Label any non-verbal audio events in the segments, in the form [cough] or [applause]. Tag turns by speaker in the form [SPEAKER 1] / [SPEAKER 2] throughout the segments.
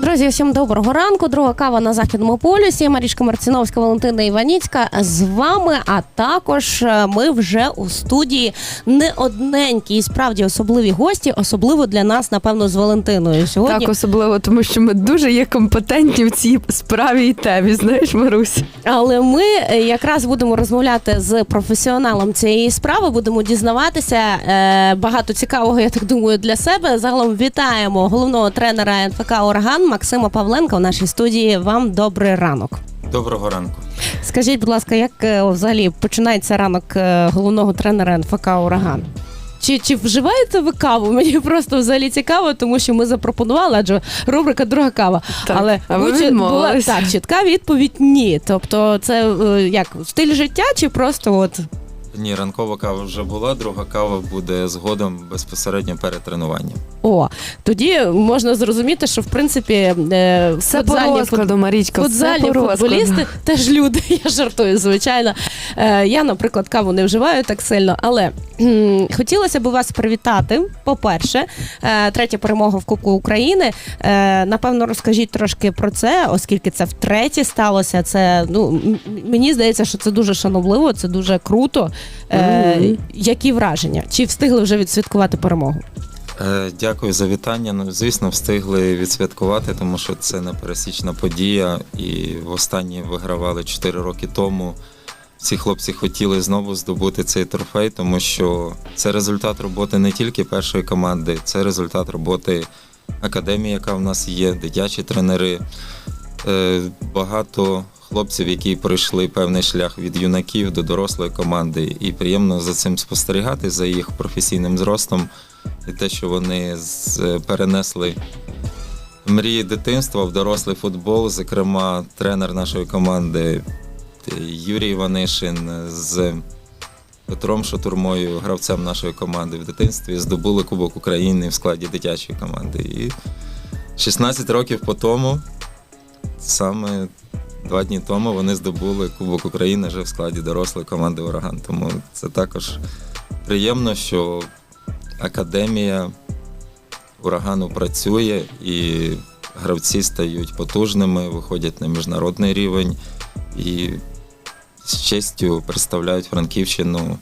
[SPEAKER 1] Друзі, всім доброго ранку. Друга кава на західному полюсі. Марічка Марциновська, Валентина Іваніцька з вами. А також е, ми вже у студії не одненькі і справді особливі гості, особливо для нас, напевно, з Валентиною. Сьогодні
[SPEAKER 2] Так, особливо, тому що ми дуже є компетентні в цій справі і темі, знаєш, Марусь.
[SPEAKER 1] Але ми е, якраз будемо розмовляти з професіоналом цієї справи. Будемо дізнаватися е, багато цікавого, я так думаю, для себе. Загалом вітаємо головного тренера НФК Ураган Максима Павленка в нашій студії. Вам добрий ранок.
[SPEAKER 3] Доброго ранку.
[SPEAKER 1] Скажіть, будь ласка, як е, взагалі починається ранок е, головного тренера НФК Ураган? Чи, чи вживаєте ви каву? [laughs] Мені просто взагалі цікаво, тому що ми запропонували, адже рубрика друга кава.
[SPEAKER 2] Так,
[SPEAKER 1] Але
[SPEAKER 2] а ви
[SPEAKER 1] була так, чітка відповідь ні. Тобто, це е, як стиль життя, чи просто от
[SPEAKER 3] Ні, ранкова кава вже була, друга кава буде згодом безпосередньо перед тренуванням.
[SPEAKER 1] о, тоді можна зрозуміти, що в принципі е,
[SPEAKER 2] Все по
[SPEAKER 1] футзальні
[SPEAKER 2] розкладу, Марічка, все
[SPEAKER 1] Футзальні
[SPEAKER 2] по розкладу.
[SPEAKER 1] футболісти [laughs] теж люди. Я жартую, звичайно. Е, я, наприклад, каву не вживаю так сильно, але хотілося б вас привітати. По-перше, е, третя перемога в Кубку України. Е, напевно, розкажіть трошки про це, оскільки це втретє сталося. Це ну м- мені здається, що це дуже шановливо, це дуже круто. Е, Які враження? Чи встигли вже відсвяткувати перемогу?
[SPEAKER 3] Е, Дякую за вітання. Ну, звісно, встигли відсвяткувати, тому що це непересічна подія. І востаннє вигравали 4 роки тому. Ці хлопці хотіли знову здобути цей трофей, тому що це результат роботи не тільки першої команди, це результат роботи академії, яка в нас є, дитячі тренери. Е, Багато хлопців, які пройшли певний шлях від юнаків до дорослої команди, і приємно за цим спостерігати за їх професійним зростом і те, що вони перенесли мрії дитинства в дорослий футбол. Зокрема, тренер нашої команди е, Юрій Іванишин з Петром Шатурмою, гравцем нашої команди в дитинстві, здобули Кубок України в складі дитячої команди. І 16 років по тому, саме два дні тому, вони здобули Кубок України вже в складі дорослої команди Ураган. Тому це також приємно, що академія урагану працює і гравці стають потужними, виходять на міжнародний рівень і з честю представляють Франківщину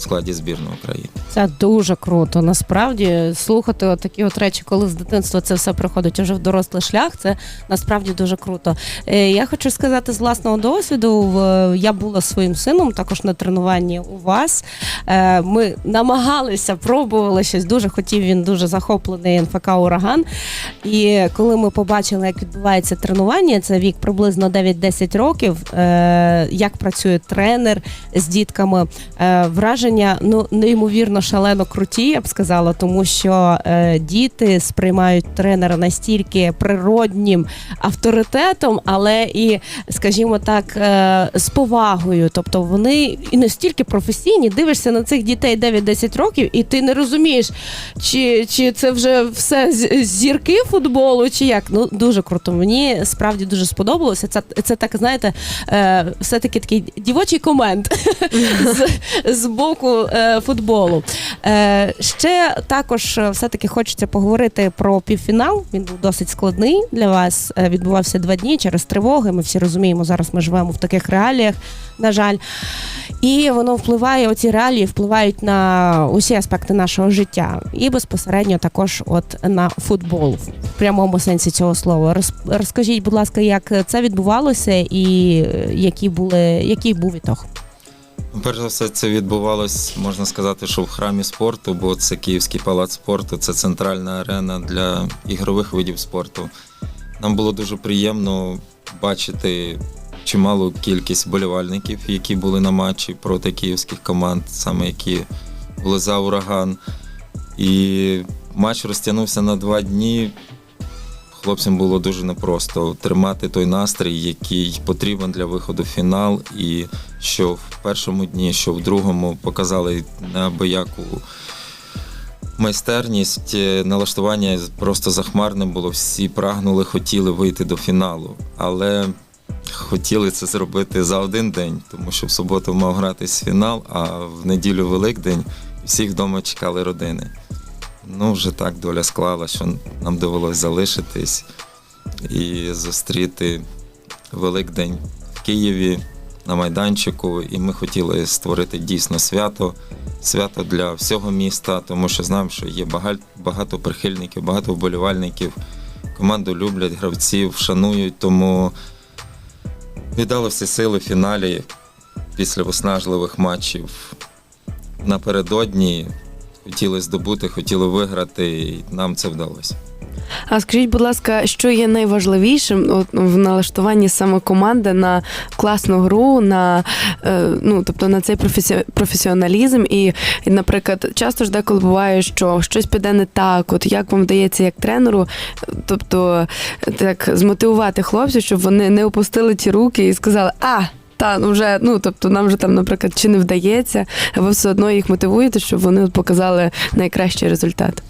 [SPEAKER 3] складі збірної України.
[SPEAKER 1] Це дуже круто. Насправді слухати такі от речі, коли з дитинства це все приходить уже в дорослий шлях. Це насправді дуже круто. Е, Я хочу сказати з власного досвіду. Я була своїм сином також на тренуванні у вас. Е, Ми намагалися, пробували щось. Дуже хотів він дуже захоплений НФК Ураган. І коли ми побачили, як відбувається тренування, це вік приблизно 9-10 років. е, Як працює тренер з дітками, е, враження ну неймовірно шалено круті, я б сказала, тому що е, діти сприймають тренера настільки природнім авторитетом, але і, скажімо так, е, з повагою. Тобто вони і настільки професійні, дивишся на цих дітей 9-10 років, і ти не розумієш, чи, чи це вже все зірки футболу, чи як. Ну дуже круто. Мені справді дуже сподобалося. Це, це так, знаєте, е, все-таки такий дівочий комент [laughs] з боку е, футболу. Е, ще також е, все-таки хочеться поговорити про півфінал. Він був досить складний для вас. Відбувався два дні через тривоги. Ми всі розуміємо, зараз ми живемо в таких реаліях, на жаль. І воно впливає, оці реалії впливають на усі аспекти нашого життя, і безпосередньо також от на футбол в прямому сенсі цього слова. Роз- Розкажіть, будь ласка, як це відбувалося і які були, який був ітог?
[SPEAKER 3] Ну, Перш за все, це відбувалось, можна сказати, що в храмі спорту, бо це Київський палац спорту, це центральна арена для ігрових видів спорту. Нам було дуже приємно бачити чималу кількість болівальників, які були на матчі проти київських команд, саме які були за ураган. І матч розтягнувся на два дні. Хлопцям було дуже непросто тримати той настрій, який потрібен для виходу в фінал, і що в першому дні, що в другому показали неабияку майстерність, е, налаштування просто захмарне було. Всі прагнули, хотіли вийти до фіналу, але хотіли це зробити за один день, тому що в суботу мав гратись фінал, а в неділю Великдень всіх вдома чекали родини. Ну, вже так доля склала, що нам довелось залишитись і зустріти Великдень в Києві на майданчику. І ми хотіли створити дійсно свято, свято для всього міста, тому що знаємо, що є багато прихильників, багато вболівальників. Команду люблять, гравців, шанують, тому віддали всі сили в фіналі після виснажливих матчів. Напередодні хотіли здобути, хотіли виграти, і нам це вдалося.
[SPEAKER 2] А скажіть, будь ласка, що є найважливішим в налаштуванні саме команди на класну гру, на е, ну тобто на цей професі... професіоналізм? І, наприклад, часто ж деколи буває, що щось піде не так. От як вам вдається як тренеру, тобто так змотивувати хлопців, щоб вони не опустили ті руки і сказали, а. Та вже ну тобто нам вже там, наприклад, чи не вдається, а ви все одно їх мотивуєте, щоб вони показали найкращий результат.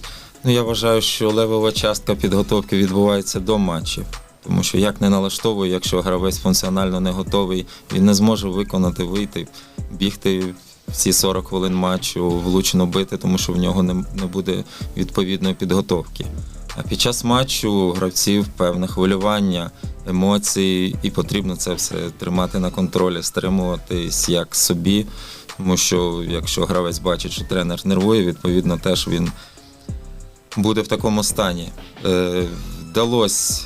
[SPEAKER 3] Ну, я вважаю, що левова частка підготовки відбувається до матчів. Тому що як не налаштовує, якщо гравець функціонально не готовий, він не зможе виконати, вийти, бігти всі 40 хвилин матчу, влучно бити, тому що в нього не буде відповідної підготовки. А під час матчу гравців певне хвилювання, емоції, і потрібно це все тримати на контролі, стримуватись як собі. Тому що якщо гравець бачить, що тренер нервує, відповідно теж він буде в такому стані. Е, вдалося,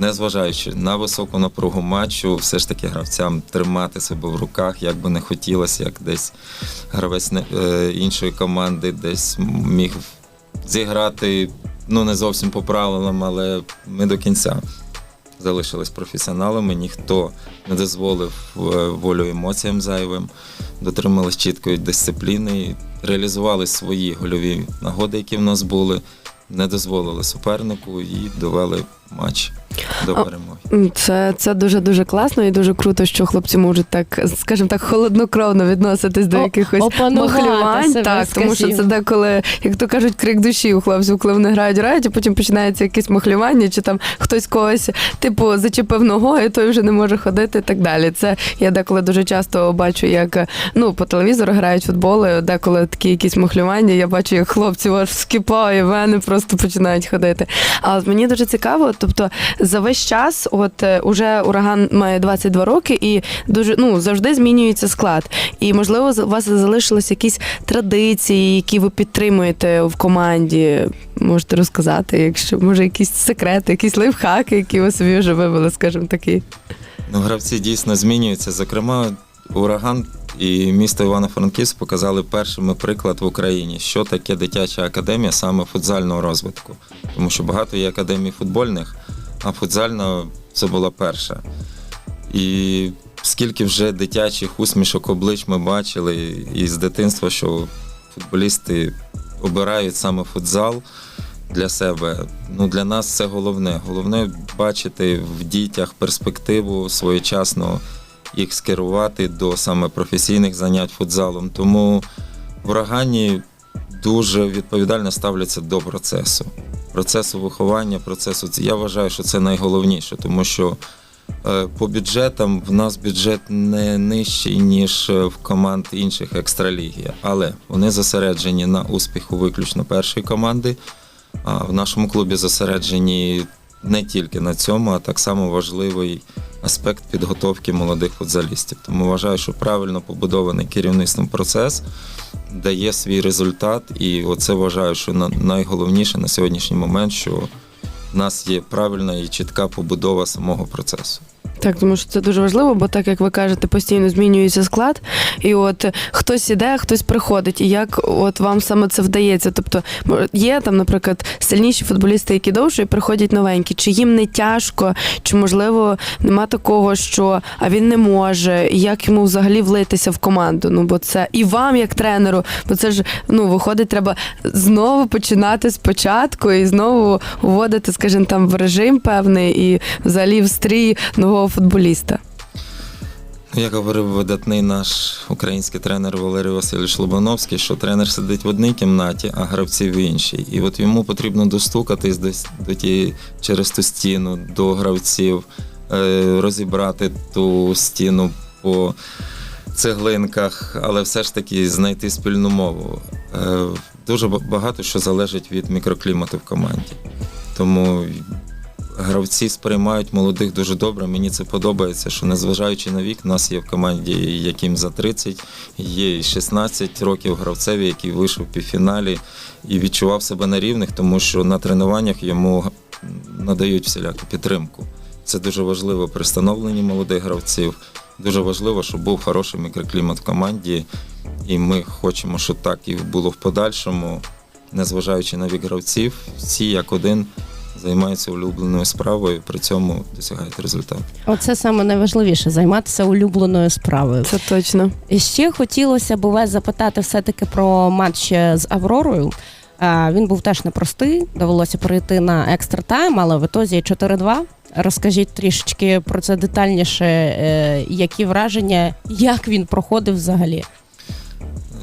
[SPEAKER 3] незважаючи на високу напругу матчу, все ж таки гравцям тримати себе в руках, як би не хотілося, як десь гравець е, іншої команди десь міг зіграти ну, не зовсім по правилам, але ми до кінця залишились професіоналами, ніхто не дозволив е, волю емоціям зайвим, дотримались чіткої дисципліни, реалізували свої гольові нагоди, які в нас були, не дозволили супернику і довели матч до перемоги.
[SPEAKER 2] Це, це дуже дуже класно і дуже круто, що хлопці можуть так, скажімо так, холоднокровно відноситись до
[SPEAKER 1] О-
[SPEAKER 2] якихось махлювань.
[SPEAKER 1] себе,
[SPEAKER 2] Так, тому що це деколи, як то кажуть, крик душі у хлопців, коли вони грають, грають, а потім починається якесь махлювання, чи там хтось когось, типу, зачепив ногою, той вже не може ходити і так далі. Це я деколи дуже часто бачу, як ну по телевізору грають в футбол, і деколи такі якісь махлювання. Я бачу, як хлопців аж вскипає, вени просто починають ходити. А от мені дуже цікаво, тобто за весь час, от е, уже ураган має 22 роки, і дуже ну завжди змінюється склад. І можливо, у вас залишились якісь традиції, які ви підтримуєте в команді. Можете розказати, якщо може якісь секрети, якісь лайфхаки, які ви собі вже вивели, скажімо такі.
[SPEAKER 3] Ну, гравці дійсно змінюються. Зокрема, ураган і місто Івано-Франківськ показали першими приклад в Україні, що таке дитяча академія саме футзального розвитку. Тому що багато є академій футбольних, а футзальна це була перша. І скільки вже дитячих усмішок облич ми бачили із дитинства, що футболісти обирають саме футзал для себе. Ну, для нас це головне. Головне бачити в дітях перспективу своєчасно їх скерувати до саме професійних занять футзалом. Тому в урагані дуже відповідально ставляться до процесу. Процесу виховання, процесу. Я вважаю, що це найголовніше, тому що е, по бюджетам в нас бюджет не нижчий, ніж е, в команд інших екстраліги, але вони зосереджені на успіху виключно першої команди. А в нашому клубі зосереджені не тільки на цьому, а так само важливий аспект підготовки молодих футзалістів. Тому вважаю, що правильно побудований керівництвом процес дає свій результат, і оце вважаю, що найголовніше на сьогоднішній момент, що в нас є правильна і чітка побудова самого процесу.
[SPEAKER 2] Так, тому що це дуже важливо, бо так як ви кажете, постійно змінюється склад, і от хтось іде, хтось приходить, і як от вам саме це вдається? Тобто є там, наприклад, сильніші футболісти, які довше, і приходять новенькі. Чи їм не тяжко, чи можливо нема такого, що а він не може, і як йому взагалі влитися в команду? Ну бо це і вам, як тренеру, бо це ж ну виходить, треба знову починати спочатку і знову вводити, скажімо, там в режим певний і взагалі в стрій нового футболіста.
[SPEAKER 3] Ну, Як говорив видатний наш український тренер Валерій Васильович Лобановський, що тренер сидить в одній кімнаті, а гравці в іншій. І от йому потрібно достукатись десь до тієї через ту стіну, до гравців, е, розібрати ту стіну по цеглинках, але все ж таки знайти спільну мову. Е, Дуже багато що залежить від мікроклімату в команді. Тому гравці сприймають молодих дуже добре. Мені це подобається, що незважаючи на вік, у нас є в команді, яким за 30, є 16 років гравцеві, який вийшов в півфіналі і відчував себе на рівних, тому що на тренуваннях йому надають всіляку підтримку. Це дуже важливо при становленні молодих гравців. Дуже важливо, щоб був хороший мікроклімат в команді, і ми хочемо, щоб так і було в подальшому, незважаючи на вік гравців, всі як один займаються улюбленою справою, при цьому досягають результату.
[SPEAKER 1] Оце саме найважливіше займатися улюбленою справою.
[SPEAKER 2] Це точно.
[SPEAKER 1] І ще хотілося б у вас запитати все-таки про матч з Авророю. Він був теж непростий, довелося перейти на екстра тайм, але в ітозі 4-2. Розкажіть трішечки про це детальніше, е, які враження, як він проходив взагалі.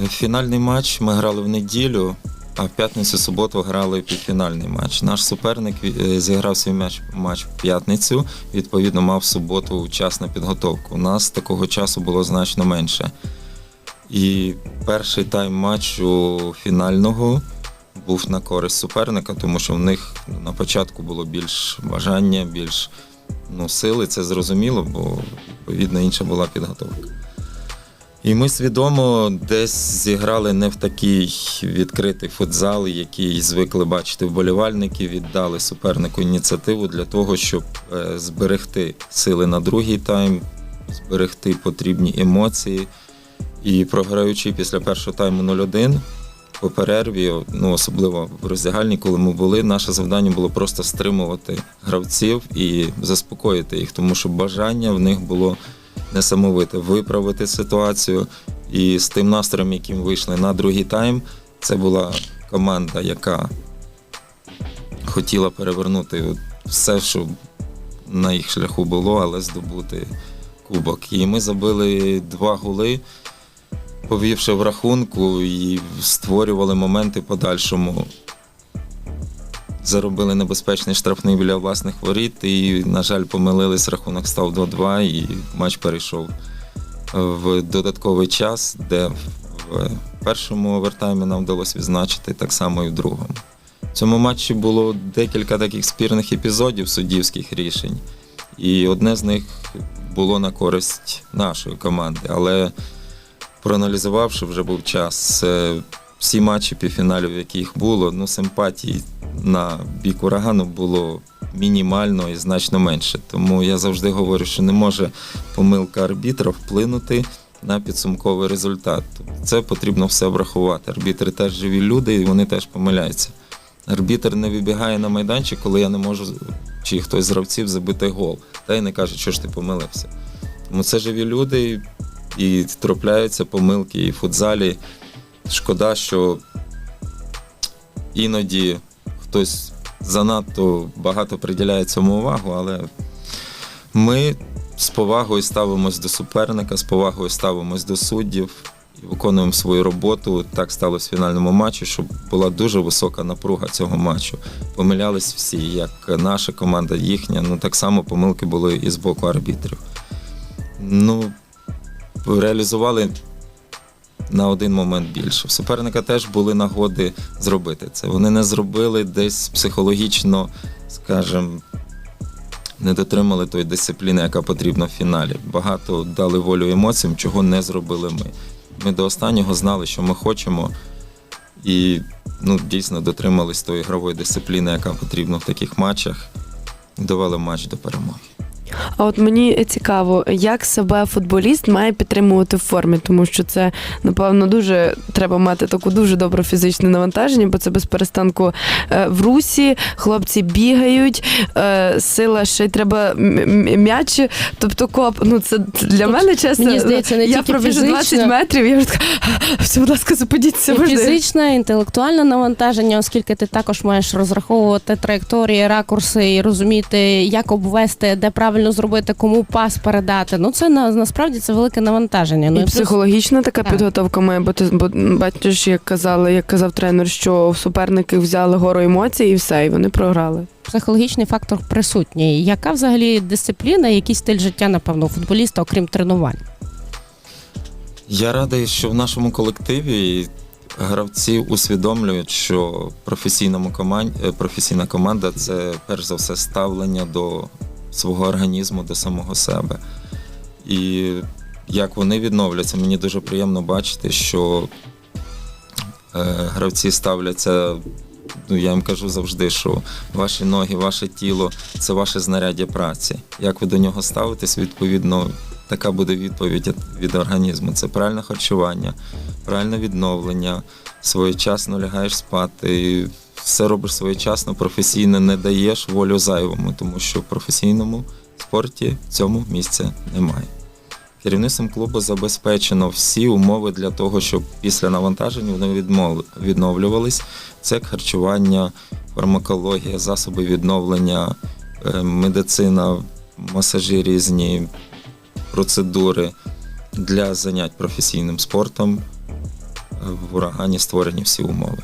[SPEAKER 3] Фінальний матч ми грали в неділю, а в п'ятницю суботу грали півфінальний матч. Наш суперник е, зіграв свій матч, матч в п'ятницю, відповідно, мав суботу час на підготовку. У нас такого часу було значно менше. І перший тайм матчу фінального був на користь суперника, тому що в них на початку було більш бажання, більш ну, сили. Це зрозуміло, бо відповідно інша була підготовка. І ми свідомо десь зіграли не в такий відкритий футзал, який звикли бачити вболівальники, віддали супернику ініціативу для того, щоб е, зберегти сили на другий тайм, зберегти потрібні емоції. І програючи після першого тайму 0-1 по перерві, ну особливо в роздягальні, коли ми були, наше завдання було просто стримувати гравців і заспокоїти їх, тому що бажання в них було несамовите виправити ситуацію. І з тим настроєм, яким вийшли на другий тайм, це була команда, яка хотіла перевернути все, що на їх шляху було, але здобути кубок. І ми забили два голи, повівши в рахунку, і створювали моменти подальшому. Заробили небезпечний штрафний біля власних воріт, і, на жаль, помилились, рахунок став 2-2, і матч перейшов в додатковий час, де в першому овертаймі нам вдалося відзначити так само і в другому. В цьому матчі було декілька таких спірних епізодів суддівських рішень, і одне з них було на користь нашої команди. Але проаналізувавши, вже був час. Всі матчі півфіналів, яких було, ну симпатії на бік урагану було мінімально і значно менше. Тому я завжди говорю, що не може помилка арбітра вплинути на підсумковий результат. Це потрібно все врахувати. Арбітри теж живі люди, і вони теж помиляються. Арбітр не вибігає на майданчик, коли я не можу, чи хтось з гравців забити гол. Та й не каже, що ж ти помилився. Тому це живі люди, і трапляються помилки і в футзалі. Шкода, що іноді хтось занадто багато приділяє цьому увагу, але ми з повагою ставимось до суперника, з повагою ставимось до суддів виконуємо свою роботу. Так сталося в фінальному матчі, щоб була дуже висока напруга цього матчу. Помилялись всі, як наша команда, їхня. Ну так само помилки були і з боку арбітрів. Ну, реалізували на один момент більше. В суперника теж були нагоди зробити це. Вони не зробили десь психологічно, скажімо, не дотримали тої дисципліни, яка потрібна в фіналі. Багато дали волю емоціям, чого не зробили ми. Ми до останнього знали, що ми хочемо, і ну, дійсно дотримались тої ігрової дисципліни, яка потрібна в таких матчах, і довели матч до перемоги.
[SPEAKER 2] А от мені цікаво, як себе футболіст має підтримувати в формі, тому що це напевно дуже треба мати таку дуже добре фізичне навантаження, бо це без перестанку е, в русі, хлопці бігають, е, сила ще й треба м'яч. Тобто коп, ну це для мене чесно.
[SPEAKER 1] мені здається, не
[SPEAKER 2] я пробіжу 20 метрів, я вже така, все, будь ласка, зупиніться.
[SPEAKER 1] Фізичне, інтелектуальне навантаження, оскільки ти також маєш розраховувати траєкторії, ракурси і розуміти, як обвести, де правильно правильно зробити, кому пас передати. Ну це на насправді це велике навантаження. Ну
[SPEAKER 2] І
[SPEAKER 1] плюс-
[SPEAKER 2] психологічна така
[SPEAKER 1] Так.
[SPEAKER 2] підготовка має бути, бо бачиш, як казали, як казав тренер, що в суперники взяли гору емоцій і все, і вони програли.
[SPEAKER 1] психологічний фактор присутній. Яка взагалі дисципліна, який стиль життя, напевно, у футболіста, окрім тренувань?
[SPEAKER 3] Я радий, що в нашому колективі гравці усвідомлюють, що професійному команд... е, професійна команда це перш за все ставлення до свого організму, до самого себе. І як вони відновляться, мені дуже приємно бачити, що е, гравці ставляться. Ну, я їм кажу завжди, що ваші ноги, ваше тіло це ваше знаряддя праці. Як ви до нього ставитесь, відповідно, така буде відповідь від- організму. Це правильне харчування, правильне відновлення, своєчасно лягаєш спати, все робиш своєчасно, професійно не даєш волю зайвому, тому що в професійному спорті цьому місця немає. Керівництвом клубу забезпечено всі умови для того, щоб після навантажень вони відновлювались. Це харчування, фармакологія, засоби відновлення, е, медицина, масажі різні, процедури для занять професійним спортом. В урагані створені всі умови.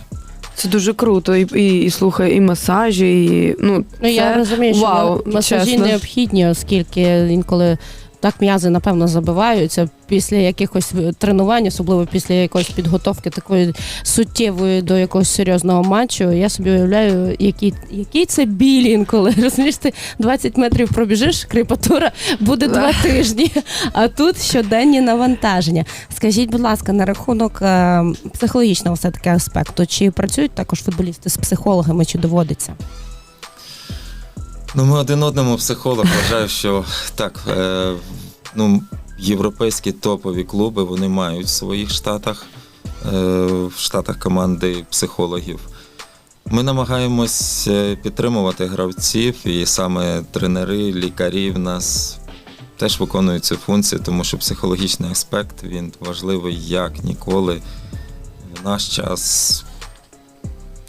[SPEAKER 2] Це дуже круто. І, і, і слухай, і масажі, і ну,
[SPEAKER 1] Ну я розумію, що
[SPEAKER 2] вау,
[SPEAKER 1] масажі
[SPEAKER 2] чесно.
[SPEAKER 1] необхідні, оскільки інколи так м'язи напевно забиваються після якихось тренувань, особливо після якоїсь підготовки такої суттєвої до якогось серйозного матчу. Я собі уявляю, який, який це біль інколи. [laughs] Розумієш, ти 20 метрів пробіжиш, кріпатура буде два тижні, а тут щоденні навантаження. Скажіть, будь ласка, на рахунок е, психологічного все таки аспекту, чи працюють також футболісти з психологами, чи доводиться?
[SPEAKER 3] Ну, ми один одному психолог вважаю, що так, е, ну, європейські топові клуби вони мають в своїх штатах, е, в штатах команди психологів. Ми намагаємось е, підтримувати гравців, і саме тренери, лікарі в нас теж виконують цю функцію, тому що психологічний аспект він важливий як ніколи. В наш час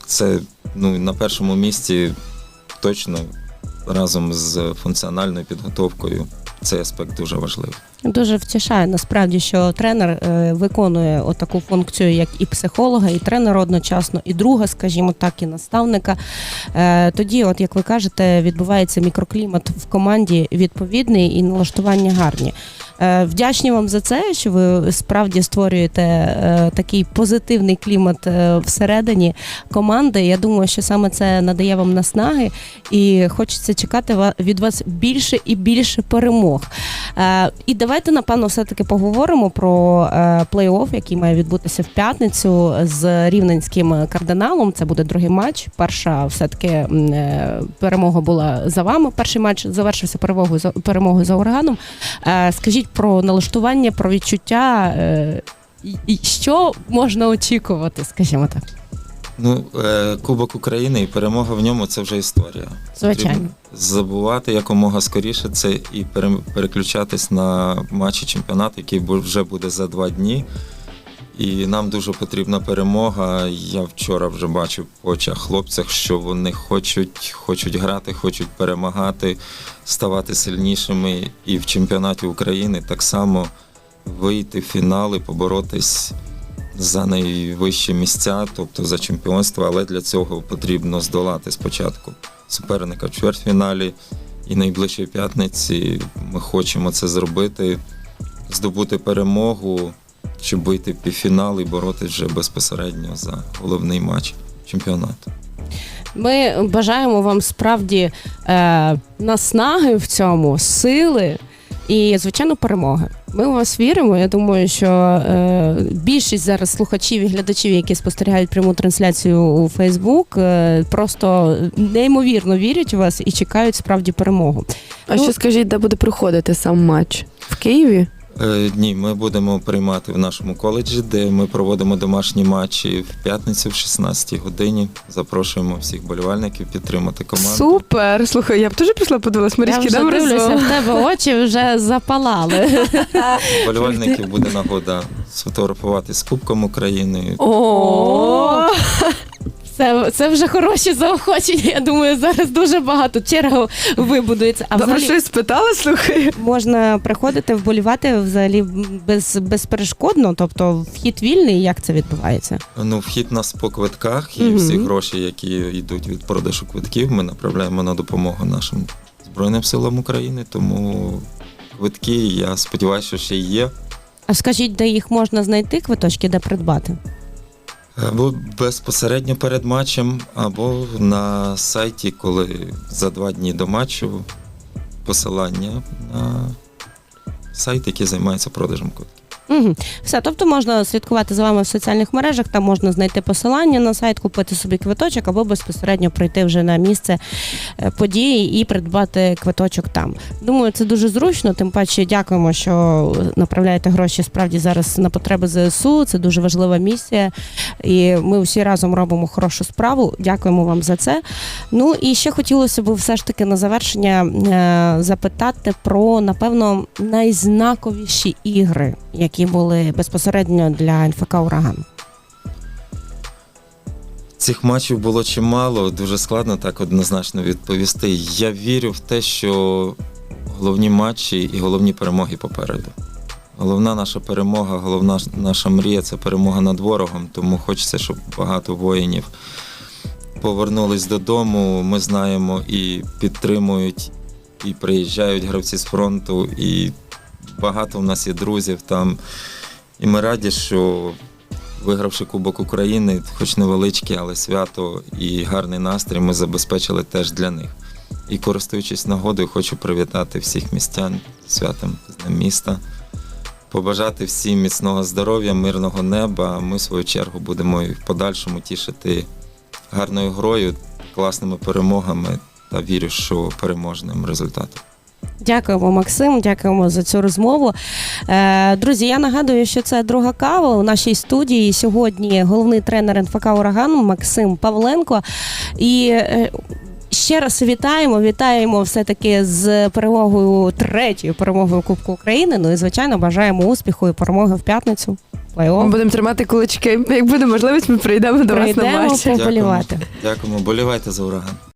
[SPEAKER 3] це ну, на першому місці точно разом з функціональною підготовкою цей аспект дуже важливий.
[SPEAKER 1] Дуже втішає насправді, що тренер е, виконує отаку функцію, як і психолога, і тренера одночасно, і друга, скажімо так, і наставника. Е, тоді, от як ви кажете, відбувається мікроклімат в команді відповідний і налаштування гарні. Е, вдячні вам за це, що ви справді створюєте такий позитивний клімат всередині команди. Я думаю, що саме це надає вам наснаги, і хочеться чекати від вас більше і більше перемог. І давайте, напевно, все-таки поговоримо про е, плей-офф, який має відбутися в п'ятницю з рівненським кардиналом. Це буде другий матч. Перша все-таки е, перемога була за вами. Перший матч завершився перемогою за перемогою за ураганом. Е, Скажіть про налаштування, про відчуття. І що можна очікувати, скажімо так,
[SPEAKER 3] Ну, е, Кубок України і перемога в ньому це вже історія.
[SPEAKER 1] звичайно.
[SPEAKER 3] Потрібно забувати якомога скоріше це і переключатись на матчі чемпіонату, який вже буде за два дні. І нам дуже потрібна перемога. Я вчора вже бачив по очах хлопцях, що вони хочуть, хочуть грати, хочуть перемагати, ставати сильнішими і в чемпіонаті України так само вийти в фінал і поборотись за найвищі місця, тобто за чемпіонство, але для цього потрібно здолати спочатку суперника в чвертьфіналі. І найближчої п'ятниці ми хочемо це зробити, здобути перемогу, щоб вийти в півфінал і боротися вже безпосередньо за головний матч чемпіонату.
[SPEAKER 1] Ми бажаємо вам справді е, наснаги в цьому, сили і, звичайно, перемоги. Ми у вас віримо. Я думаю, що е, більшість зараз слухачів і глядачів, які спостерігають пряму трансляцію у Фейсбук, е, просто неймовірно вірять у вас і чекають справді перемогу.
[SPEAKER 2] А
[SPEAKER 1] Ну-
[SPEAKER 2] що скажіть, де буде проходити сам матч? В Києві?
[SPEAKER 3] Е, ні, ми будемо приймати в нашому коледжі, де ми проводимо домашні матчі в п'ятницю в 16 годині. Запрошуємо всіх болівальників підтримати команду.
[SPEAKER 2] Супер! Слухай, я б теж пішла подивилась
[SPEAKER 1] Я
[SPEAKER 2] Марічки,
[SPEAKER 1] вже дивлюся, в тебе очі вже запалали. [laughs]
[SPEAKER 3] Болівальників буде нагода сфотографувати з Кубком України.
[SPEAKER 2] О,
[SPEAKER 1] Це, це вже хороші заохочення. Я думаю, зараз дуже багато черга вибудується. А
[SPEAKER 2] Добре,
[SPEAKER 1] взагалі
[SPEAKER 2] щось спитали, слухай.
[SPEAKER 1] можна приходити вболівати взагалі без, безперешкодно, тобто вхід вільний. Як це відбувається?
[SPEAKER 3] Ну, вхід у нас по квитках, і
[SPEAKER 1] Мгм.
[SPEAKER 3] всі гроші, які йдуть від продажу квитків, ми направляємо на допомогу нашим Збройним силам України. Тому квитки, я сподіваюся, що ще є.
[SPEAKER 1] А скажіть, де їх можна знайти, квиточки, де придбати?
[SPEAKER 3] Або безпосередньо перед матчем, або на сайті, коли за два дні до матчу посилання на сайт, який займається продажем квитків.
[SPEAKER 1] Угу. Все, тобто можна слідкувати за вами в соціальних мережах, там можна знайти посилання на сайт, купити собі квиточок або безпосередньо прийти вже на місце е, події і придбати квиточок там. Думаю, це дуже зручно. Тим паче дякуємо, що направляєте гроші справді зараз на потреби ЗСУ. Це дуже важлива місія. І ми всі разом робимо хорошу справу. Дякуємо вам за це. Ну і ще хотілося б все ж таки на завершення е, запитати про напевно найзнаковіші ігри, які були безпосередньо для НФК Ураган.
[SPEAKER 3] Цих матчів було чимало, дуже складно так однозначно відповісти. Я вірю в те, що головні матчі і головні перемоги попереду. Головна наша перемога, головна наша мрія це перемога над ворогом, тому хочеться, щоб багато воїнів повернулись додому. Ми знаємо і підтримують, і приїжджають гравці з фронту, і багато в нас є друзів там. І ми раді, що вигравши Кубок України, хоч невеличкий, але свято і гарний настрій ми забезпечили теж для них. І користуючись нагодою, хочу привітати всіх містян святом міста, побажати всім міцного здоров'я, мирного неба. Ми, в свою чергу, будемо і в подальшому тішити гарною грою, класними перемогами та вірю, що переможним результатом.
[SPEAKER 1] Дякуємо, Максим. Дякуємо за цю розмову. Е, друзі, я нагадую, що це друга кава у нашій студії. Сьогодні головний тренер НФК Ураган Максим Павленко. І е, ще раз вітаємо. Вітаємо все-таки з перемогою, третьою перемогою Кубку України. Ну і звичайно бажаємо успіху і перемоги в п'ятницю.
[SPEAKER 2] Ми будемо тримати кулачки. Як буде можливість, ми прийдемо до вас на
[SPEAKER 1] Прийдемо
[SPEAKER 2] матч.
[SPEAKER 1] поболівати.
[SPEAKER 3] Дякуємо. Болівайте за ураган.